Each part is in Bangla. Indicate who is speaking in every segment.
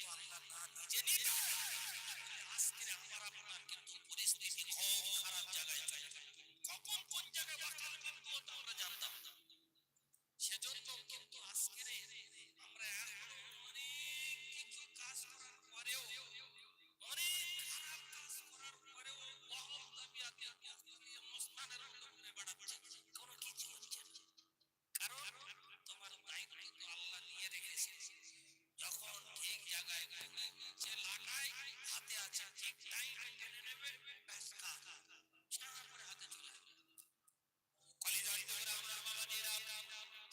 Speaker 1: Karena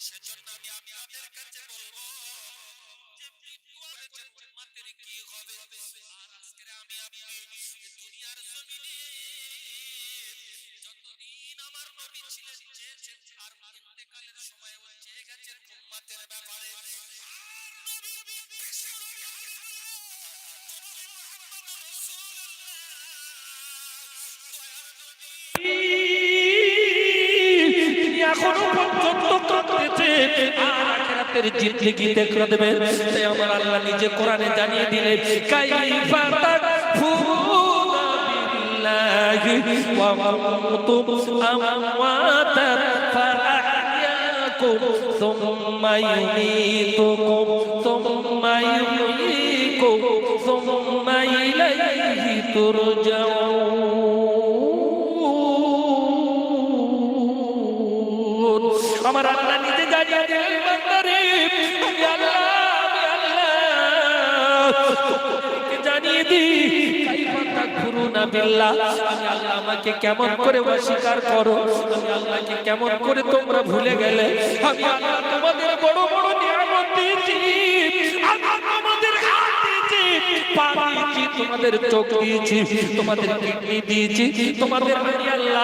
Speaker 1: সেজন্য আমি আপনাদের কাছে বলব
Speaker 2: আখিরাতের জিন্দেগি দেখে দেবে। তাই আমার আল্লাহ নিজে কোরআনে জানিয়ে তুরজাউন। আমার কেমন করে অস্বীকার করো? কেমন করে তোমরা ভুলে গেলে? আমি তোমাদের বড় বড় চোখ দিয়েছি, তোমাদের কিডনি দিয়েছি, তোমাদের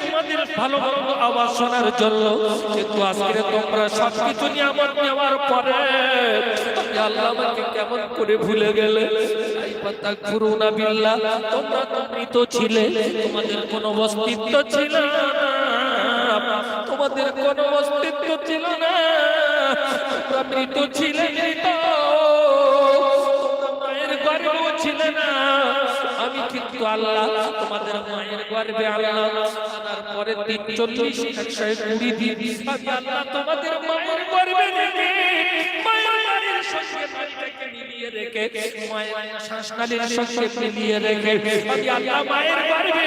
Speaker 2: তোমাদের ভালো ভালো আওয়াজ শোনার জন্য কিন্তু আজকে তোমরা সবকিছু নিয়ামত নেওয়ার পরে আল্লাহ আমাকে কেমন করে ভুলে গেলে? তোমরা তো মৃত ছিলে, তোমাদের কোনো অস্তিত্ব ছিল না। তোমাদের কোনো অস্তিত্ব ছিল না। তোমরা মৃত ছিলে। কিন্তু আল্লাহ তোমাদের মায়ের গর্ভে আল্লাহ তারপরে তিন চল্লিশ একশো কুড়ি দিন আল্লাহ তোমাদের মায়ের গর্ভে রেখে মায়ের শ্বাসনালীর সঙ্গে মিলিয়ে রেখে মায়ের গর্ভে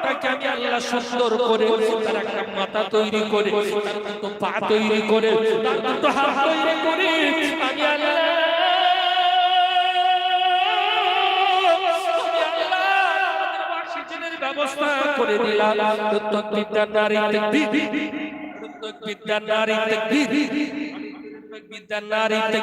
Speaker 2: ওটাকে আমি আল্লাহ সুন্দর করে তার একটা মাথা তৈরি করে পা তৈরি করে তার করে, আমি আল্লাহ ব্যবস্থা করে দিলাম। বিদ্যার নারী বিদ্যার নারী বিদ্যার নারী